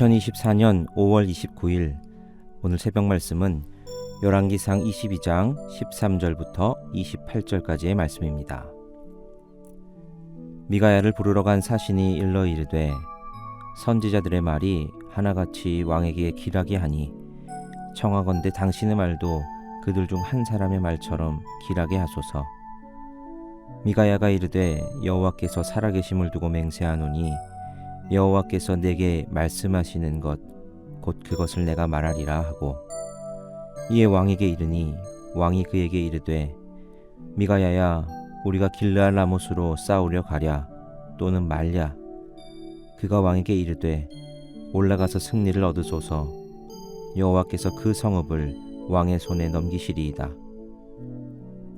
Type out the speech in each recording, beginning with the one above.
2024년 5월 29일 오늘 새벽 말씀은 열왕기상 22장 13절부터 28절까지의 말씀입니다. 미가야를 부르러 간 사신이 일러 이르되 선지자들의 말이 하나같이 왕에게 길하게 하니 청하건대 당신의 말도 그들 중 한 사람의 말처럼 길하게 하소서. 미가야가 이르되 여호와께서 살아계심을 두고 맹세하노니 여호와께서 내게 말씀하시는 것 곧 그것을 내가 말하리라 하고 이에 왕에게 이르니 왕이 그에게 이르되 미가야야 우리가 길르알 라못으로 싸우려 가랴 또는 말랴. 그가 왕에게 이르되 올라가서 승리를 얻으소서. 여호와께서 그 성읍을 왕의 손에 넘기시리이다.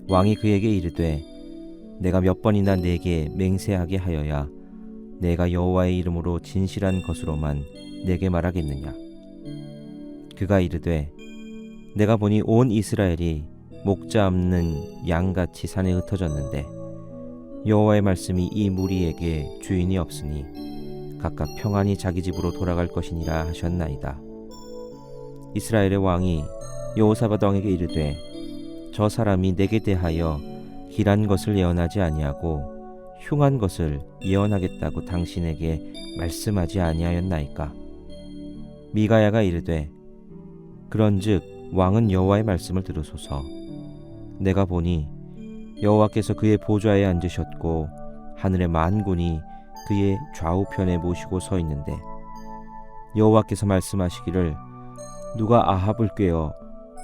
왕이 그에게 이르되 내가 몇 번이나 내게 맹세하게 하여야 내가 여호와의 이름으로 진실한 것으로만 내게 말하겠느냐? 그가 이르되 내가 보니 온 이스라엘이 목자 없는 양같이 산에 흩어졌는데 여호와의 말씀이 이 무리에게 주인이 없으니 각각 평안히 자기 집으로 돌아갈 것이니라 하셨나이다. 이스라엘의 왕이 여호사밧 왕에게 이르되 저 사람이 내게 대하여 길한 것을 예언하지 아니하고 흉한 것을 예언하겠다고 당신에게 말씀하지 아니하였나이까? 미가야가 이르되 그런즉 왕은 여호와의 말씀을 들으소서. 내가 보니 여호와께서 그의 보좌에 앉으셨고 하늘의 만군이 그의 좌우편에 모시고 서 있는데 여호와께서 말씀하시기를 누가 아합을 꾀어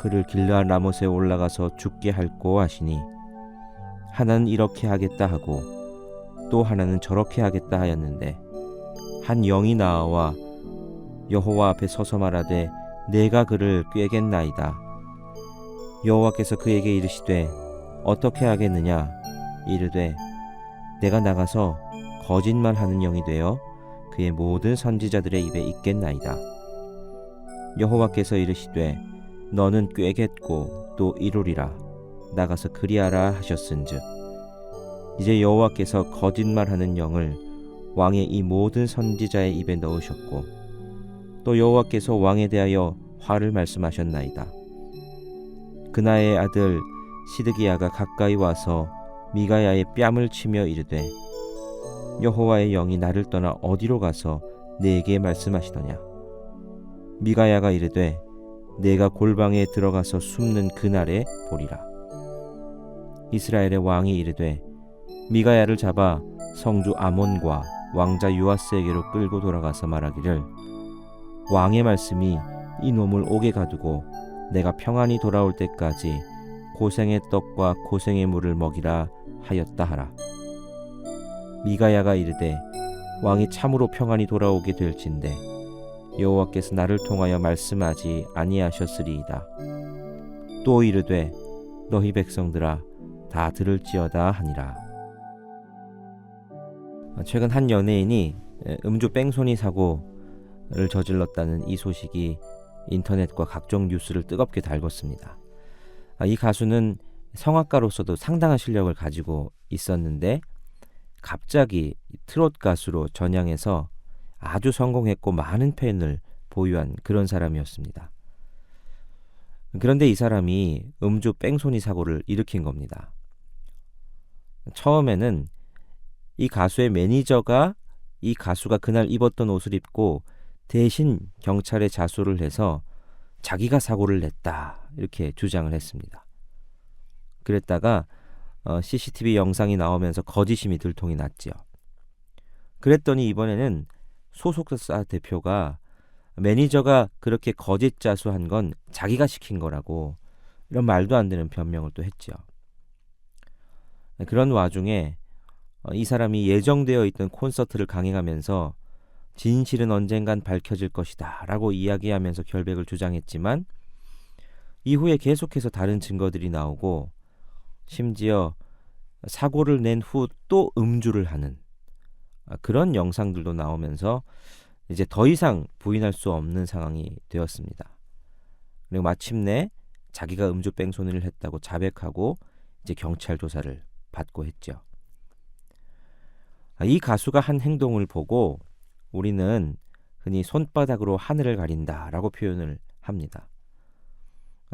그를 길르한 라못에 올라가서 죽게 할꼬 하시니 하나는 이렇게 하겠다 하고 또 하나는 저렇게 하겠다 하였는데 한 영이 나와 여호와 앞에 서서 말하되 내가 그를 꾀겠나이다. 여호와께서 그에게 이르시되 어떻게 하겠느냐? 이르되 내가 나가서 거짓말 하는 영이 되어 그의 모든 선지자들의 입에 있겠나이다. 여호와께서 이르시되 너는 꾀겠고 또 이루리라. 나가서 그리하라 하셨은즉 이제 여호와께서 거짓말하는 영을 왕의 이 모든 선지자의 입에 넣으셨고 또 여호와께서 왕에 대하여 화를 말씀하셨나이다. 그나의 아들 시드기야가 가까이 와서 미가야의 뺨을 치며 이르되 여호와의 영이 나를 떠나 어디로 가서 내게 말씀하시더냐? 미가야가 이르되 내가 골방에 들어가서 숨는 그날에 보리라. 이스라엘의 왕이 이르되 미가야를 잡아 성주 아몬과 왕자 유아스에게로 끌고 돌아가서 말하기를 왕의 말씀이 이 놈을 옥에 가두고 내가 평안히 돌아올 때까지 고생의 떡과 고생의 물을 먹이라 하였다 하라. 미가야가 이르되 왕이 참으로 평안히 돌아오게 될진데 여호와께서 나를 통하여 말씀하지 아니하셨으리이다. 또 이르되 너희 백성들아 다 들을지어다 하니라 최근 한 연예인이 음주 뺑소니 사고를 저질렀다는 이 소식이 인터넷과 각종 뉴스를 뜨겁게 달궜습니다. 이 가수는 성악가로서도 상당한 실력을 가지고 있었는데 갑자기 트롯 가수로 전향해서 아주 성공했고 많은 팬을 보유한 그런 사람이었습니다. 그런데 이 사람이 음주 뺑소니 사고를 일으킨 겁니다. 처음에는 이 가수의 매니저가 이 가수가 그날 입었던 옷을 입고 대신 경찰에 자수를 해서 자기가 사고를 냈다 이렇게 주장을 했습니다. 그랬다가 어, CCTV 영상이 나오면서 거짓임이 들통이 났지요. 그랬더니 이번에는 소속사 대표가 매니저가 그렇게 거짓 자수한 건 자기가 시킨 거라고 이런 말도 안 되는 변명을 또 했죠. 그런 와중에 어, 이 사람이 예정되어 있던 콘서트를 강행하면서 진실은 언젠간 밝혀질 것이다 라고 이야기하면서 결백을 주장했지만 이후에 계속해서 다른 증거들이 나오고 심지어 사고를 낸 후 또 음주를 하는 아, 그런 영상들도 나오면서 이제 더 이상 부인할 수 없는 상황이 되었습니다. 그리고 마침내 자기가 음주 뺑소니를 했다고 자백하고 이제 경찰 조사를 받고 했죠. 아, 이 가수가 한 행동을 보고 우리는 흔히 손바닥으로 하늘을 가린다 라고 표현을 합니다.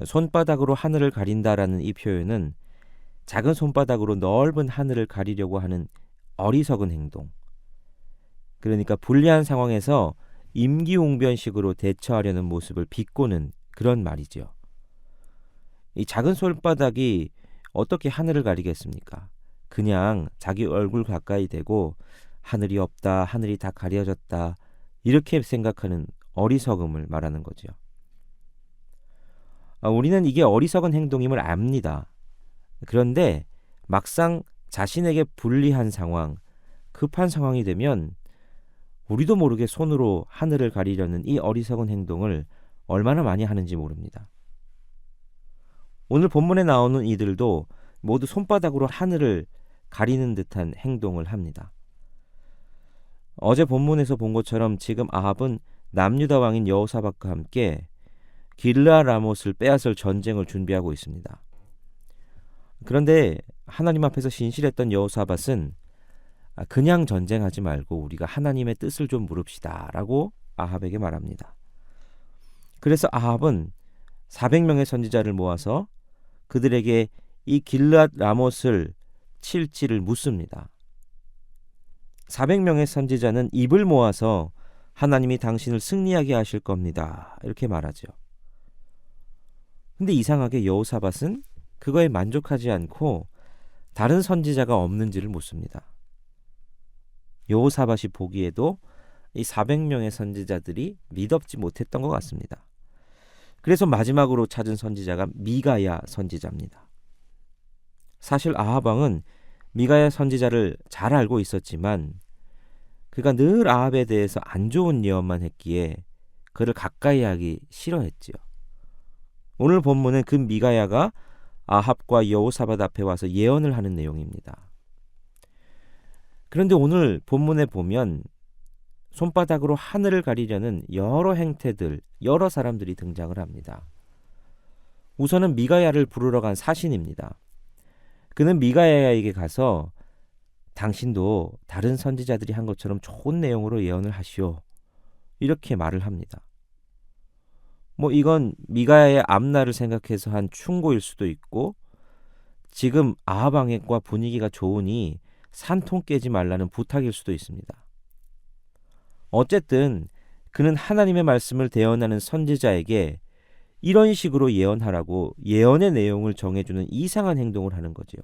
손바닥으로 하늘을 가린다라는 이 표현은 작은 손바닥으로 넓은 하늘을 가리려고 하는 어리석은 행동. 그러니까 불리한 상황에서 임기응변식으로 대처하려는 모습을 비꼬는 그런 말이죠. 이 작은 손바닥이 어떻게 하늘을 가리겠습니까? 그냥 자기 얼굴 가까이 대고 하늘이 없다, 하늘이 다 가려졌다, 이렇게 생각하는 어리석음을 말하는 거죠. 아, 우리는 이게 어리석은 행동임을 압니다. 그런데 막상 자신에게 불리한 상황, 급한 상황이 되면 우리도 모르게 손으로 하늘을 가리려는 이 어리석은 행동을 얼마나 많이 하는지 모릅니다. 오늘 본문에 나오는 이들도 모두 손바닥으로 하늘을 가리는 듯한 행동을 합니다. 어제 본문에서 본 것처럼 지금 아합은 남유다 왕인 여호사박과 함께 길라 라못을 빼앗을 전쟁을 준비하고 있습니다. 그런데 하나님 앞에서 신실했던 여호사밧은 아, 그냥 전쟁하지 말고 우리가 하나님의 뜻을 좀 물읍시다라고 아합에게 말합니다. 그래서 아합은 400명의 선지자를 모아서 그들에게 이 길랏 라못을 칠지를 묻습니다. 400명의 선지자는 입을 모아서 하나님이 당신을 승리하게 하실 겁니다. 이렇게 말하죠. 근데 이상하게 여호사밧은 그거에 만족하지 않고 다른 선지자가 없는지를 묻습니다. 여호사밧이 보기에도 이 400명의 선지자들이 믿업지 못했던 것 같습니다. 그래서 마지막으로 찾은 선지자가 미가야 선지자입니다. 사실 아하방은 미가야 선지자를 잘 알고 있었지만 그가 늘 아합에 대해서 안 좋은 예언만 했기에 그를 가까이 하기 싫어했지요. 오늘 본문은 그 미가야가 아합과 여호사밧 앞에 와서 예언을 하는 내용입니다. 그런데 오늘 본문에 보면 손바닥으로 하늘을 가리려는 여러 행태들, 여러 사람들이 등장을 합니다. 우선은 미가야를 부르러 간 사신입니다. 그는 미가야에게 가서 당신도 다른 선지자들이 한 것처럼 좋은 내용으로 예언을 하시오. 이렇게 말을 합니다. 뭐 이건 미가야의 앞날을 생각해서 한 충고일 수도 있고 지금 아하방액과 분위기가 좋으니 산통 깨지 말라는 부탁일 수도 있습니다. 어쨌든 그는 하나님의 말씀을 대언하는 선지자에게 이런 식으로 예언하라고 예언의 내용을 정해주는 이상한 행동을 하는 거지요.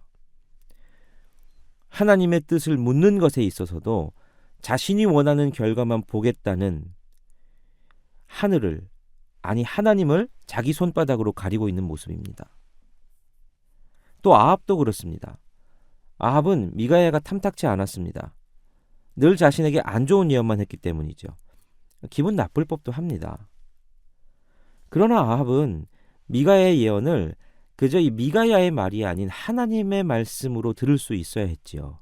하나님의 뜻을 묻는 것에 있어서도 자신이 원하는 결과만 보겠다는 하늘을 아니 하나님을 자기 손바닥으로 가리고 있는 모습입니다. 또 아합도 그렇습니다. 아합은 미가야가 탐탁치 않았습니다. 늘 자신에게 안 좋은 예언만 했기 때문이죠. 기분 나쁠 법도 합니다. 그러나 아합은 미가야의 예언을 그저 이 미가야의 말이 아닌 하나님의 말씀으로 들을 수 있어야 했지요.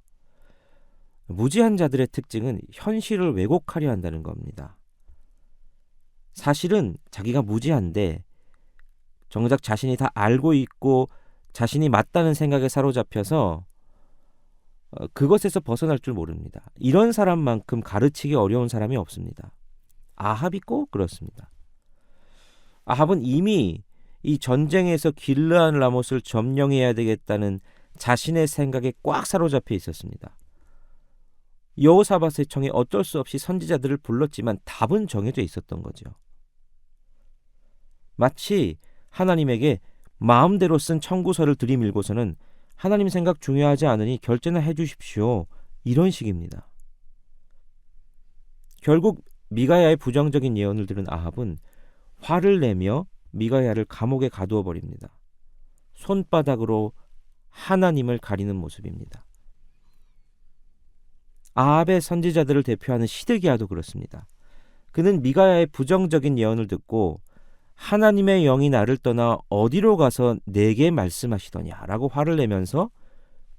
무지한 자들의 특징은 현실을 왜곡하려 한다는 겁니다. 사실은 자기가 무지한데 정작 자신이 다 알고 있고 자신이 맞다는 생각에 사로잡혀서 어, 그것에서 벗어날 줄 모릅니다. 이런 사람만큼 가르치기 어려운 사람이 없습니다. 아합이 꼭 그렇습니다. 아합은 이미 이 전쟁에서 길르한 라못을 점령해야 되겠다는 자신의 생각에 꽉 사로잡혀 있었습니다. 여호사밧의 청에 어쩔 수 없이 선지자들을 불렀지만 답은 정해져 있었던 거죠. 마치 하나님에게 마음대로 쓴 청구서를 들이밀고서는 하나님 생각 중요하지 않으니 결제나 해주십시오. 이런 식입니다. 결국 미가야의 부정적인 예언을 들은 아합은 화를 내며 미가야를 감옥에 가두어 버립니다. 손바닥으로 하나님을 가리는 모습입니다. 아합의 선지자들을 대표하는 시드기야도 그렇습니다. 그는 미가야의 부정적인 예언을 듣고 하나님의 영이 나를 떠나 어디로 가서 내게 말씀하시더냐라고 화를 내면서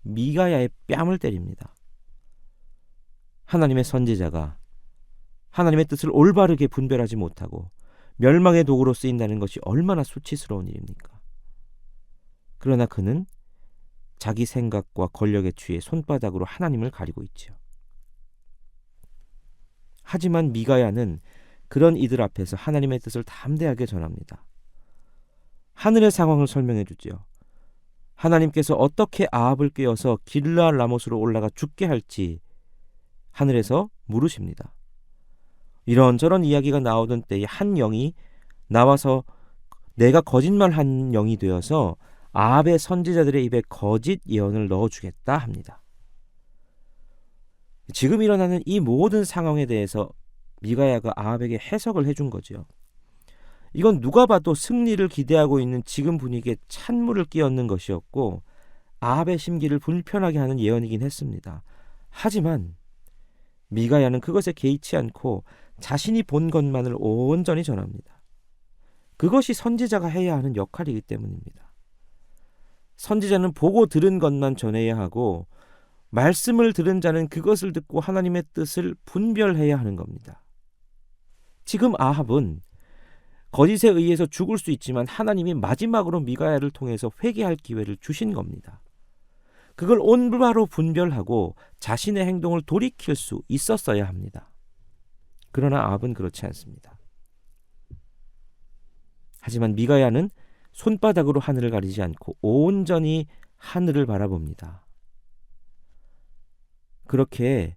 미가야의 뺨을 때립니다. 하나님의 선지자가 하나님의 뜻을 올바르게 분별하지 못하고 멸망의 도구로 쓰인다는 것이 얼마나 수치스러운 일입니까? 그러나 그는 자기 생각과 권력에 취해 손바닥으로 하나님을 가리고 있지요. 하지만 미가야는 그런 이들 앞에서 하나님의 뜻을 담대하게 전합니다. 하늘의 상황을 설명해 주지요. 하나님께서 어떻게 아합을 깨어서 길라 라못으로 올라가 죽게 할지 하늘에서 물으십니다. 이런저런 이야기가 나오던 때에 한 영이 나와서 내가 거짓말한 영이 되어서 아합의 선지자들의 입에 거짓 예언을 넣어주겠다 합니다. 지금 일어나는 이 모든 상황에 대해서 미가야가 아합에게 해석을 해준 거지요. 이건 누가 봐도 승리를 기대하고 있는 지금 분위기에 찬물을 끼얹는 것이었고 아합의 심기를 불편하게 하는 예언이긴 했습니다. 하지만 미가야는 그것에 개의치 않고 자신이 본 것만을 온전히 전합니다. 그것이 선지자가 해야 하는 역할이기 때문입니다. 선지자는 보고 들은 것만 전해야 하고 말씀을 들은 자는 그것을 듣고 하나님의 뜻을 분별해야 하는 겁니다. 지금 아합은 거짓에 의해서 죽을 수 있지만 하나님이 마지막으로 미가야를 통해서 회개할 기회를 주신 겁니다. 그걸 온바로 분별하고 자신의 행동을 돌이킬 수 있었어야 합니다. 그러나 아합은 그렇지 않습니다. 하지만 미가야는 손바닥으로 하늘을 가리지 않고 온전히 하늘을 바라봅니다. 그렇게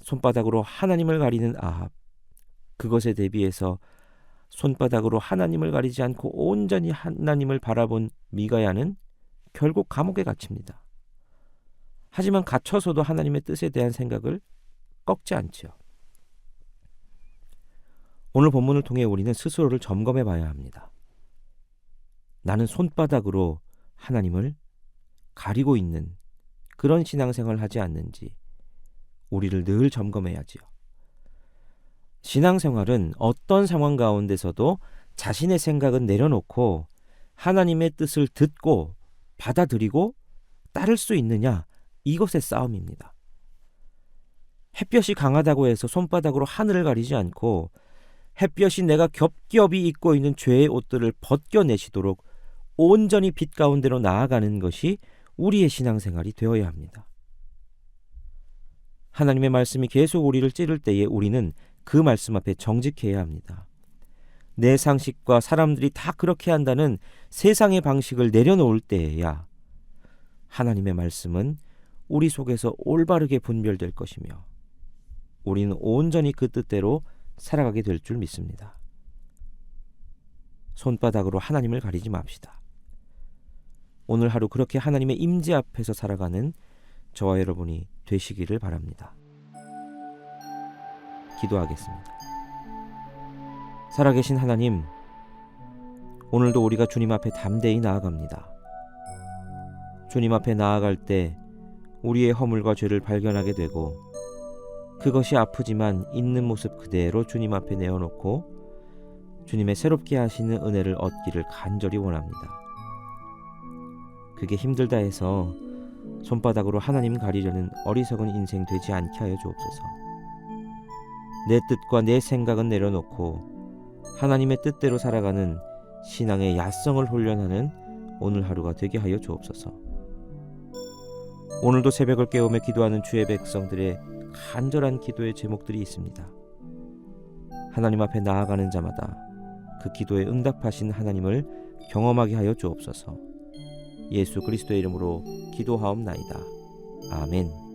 손바닥으로 하나님을 가리는 아합, 그것에 대비해서 손바닥으로 하나님을 가리지 않고 온전히 하나님을 바라본 미가야는 결국 감옥에 갇힙니다. 하지만 갇혀서도 하나님의 뜻에 대한 생각을 꺾지 않지요. 오늘 본문을 통해 우리는 스스로를 점검해 봐야 합니다. 나는 손바닥으로 하나님을 가리고 있는 그런 신앙생활을 하지 않는지 우리를 늘 점검해야지요. 신앙생활은 어떤 상황 가운데서도 자신의 생각은 내려놓고 하나님의 뜻을 듣고 받아들이고 따를 수 있느냐 이것의 싸움입니다. 햇볕이 강하다고 해서 손바닥으로 하늘을 가리지 않고 햇볕이 내가 겹겹이 입고 있는 죄의 옷들을 벗겨내시도록 온전히 빛 가운데로 나아가는 것이 우리의 신앙생활이 되어야 합니다. 하나님의 말씀이 계속 우리를 찌를 때에 우리는 그 말씀 앞에 정직해야 합니다. 내 상식과 사람들이 다 그렇게 한다는 세상의 방식을 내려놓을 때에야 하나님의 말씀은 우리 속에서 올바르게 분별될 것이며 우리는 온전히 그 뜻대로 살아가게 될 줄 믿습니다. 손바닥으로 하나님을 가리지 맙시다. 오늘 하루 그렇게 하나님의 임재 앞에서 살아가는 저와 여러분이 되시기를 바랍니다. 기도하겠습니다. 살아계신 하나님, 오늘도 우리가 주님 앞에 담대히 나아갑니다. 주님 앞에 나아갈 때 우리의 허물과 죄를 발견하게 되고 그것이 아프지만 있는 모습 그대로 주님 앞에 내어놓고 주님의 새롭게 하시는 은혜를 얻기를 간절히 원합니다. 그게 힘들다 해서 손바닥으로 하나님 가리려는 어리석은 인생 되지 않게 하여 주옵소서. 내 뜻과 내 생각은 내려놓고 하나님의 뜻대로 살아가는 신앙의 야성을 훈련하는 오늘 하루가 되게 하여 주옵소서. 오늘도 새벽을 깨우며 기도하는 주의 백성들의 간절한 기도의 제목들이 있습니다. 하나님 앞에 나아가는 자마다 그 기도에 응답하신 하나님을 경험하게 하여 주옵소서. 예수 그리스도의 이름으로 기도하옵나이다. 아멘.